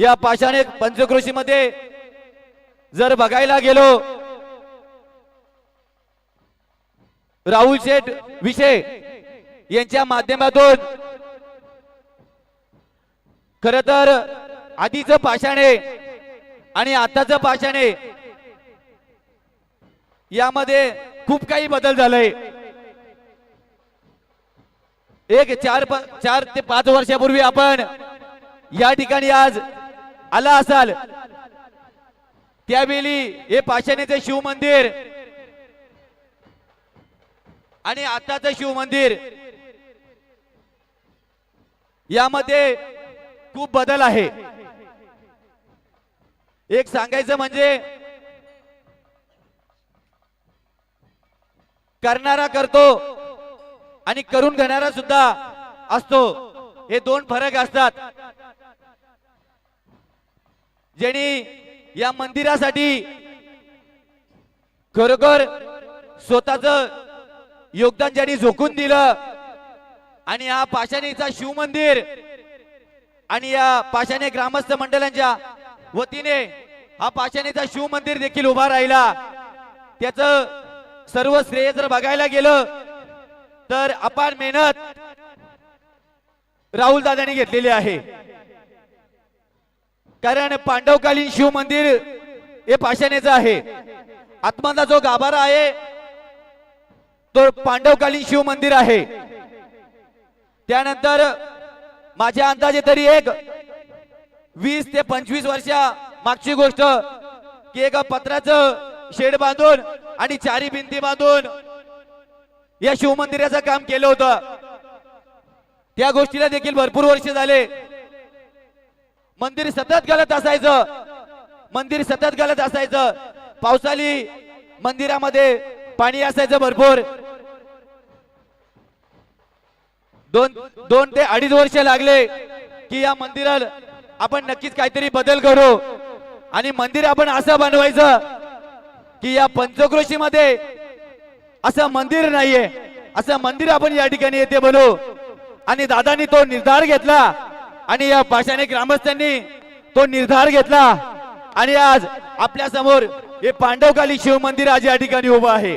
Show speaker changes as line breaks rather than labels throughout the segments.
या पाषाणे पंचकृषीमध्ये मध्ये जर बघायला गेलो राहुल शेठ विषय यांच्या माध्यमातून खर तर आधीच पाषाणे आणि आताच पाषाणे यामध्ये खूप काही बदल झालाय. एक चार प- चार ते पाच वर्षापूर्वी आपण या ठिकाणी आज आला असाल. त्यावेळी हे पाषाणीचं शिव मंदिर. आणि आताच शिव मंदिर. यामध्ये खूप बदल आहे. एक सांगायचं म्हणजे करणारा करतो आणि करून घेणारा सुद्धा असतो. हे दोन फरक असतात. ज्यांनी या मंदिरासाठी खरोखर स्वतःच योगदान ज्यांनी झोकून दिलं आणि हा पाषाणीचा शिव मंदिर आणि या पाषाणे ग्रामस्थ मंडळांच्या वतीने हा पाषाणीचा शिव मंदिर देखील उभा राहिला. त्याच सर्व श्रेय जर बघायला गेलं तर अपार मेहनत राहुल दादांनी घेतलेली आहे. कारण पांडवकालीन शिव मंदिर हे पाषाणेचं आहे. आत्माचा जो गाभारा आहे तो पांडवकालीन शिव मंदिर आहे. त्यानंतर माझ्या अंदाजे तरी एक वीस ते पंचवीस वर्षा मागची गोष्ट की एका पत्राचं शेड बांधून आणि चारी भिंती बांधून या शिवमंदिराचं काम केलं होतं. त्या गोष्टीला देखील भरपूर वर्ष झाले. मंदिर सतत गलत असायचं. मंदिर सतत गलत असायचं. पावसाळी मंदिरामध्ये पाणी असायचं भरपूर. दोन दोन ते अडीच वर्ष लागले की या मंदिरात आपण नक्कीच काहीतरी बदल करू. आणि मंदिर आपण असं बनवायचं की या पंचक्रोशी मध्ये असं मंदिर नाहीये. असं मंदिर आपण या ठिकाणी येथे बनवू आणि दादांनी तो निर्धार घेतला. आणि या पाषाणे ग्रामस्थांनी तो निर्धार घेतला. आणि आज आपल्यासमोर हे पांडवकाली शिव मंदिर आज या ठिकाणी उभं आहे.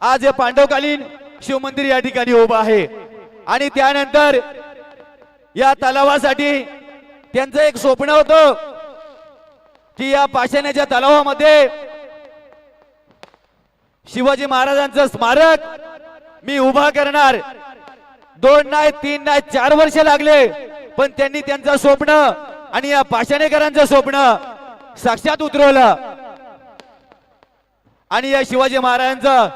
आज हे पांडवकालीन शिव मंदिर या ठिकाणी उभं आहे. आणि त्यानंतर या तलावासाठी त्यांचं एक स्वप्न होतं की या पाषाण्याच्या तलावामध्ये शिवाजी महाराजांचं स्मारक मी उभा करणार. दोन नाही तीन नाही चार वर्ष लागले. पण त्यांनी त्यांचं स्वप्न आणि या पाषाणेकरांचं स्वप्न साक्षात उतरवलं. आणि या शिवाजी महाराजांचं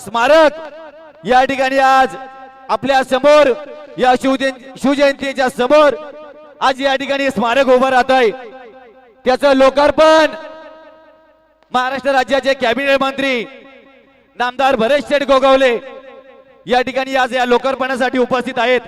स्मारक या ठिकाणी आज आपल्यासमोर या शिवजयंतीच्या समोर आज या ठिकाणी स्मारक उभं राहत आहे त्याचं लोकार्पण महाराष्ट्र राज्याचे कॅबिनेट मंत्री नामदार भरत शेठ गोगावले या ठिकाणी आज या लोकार्पणासाठी उपस्थित आहेत.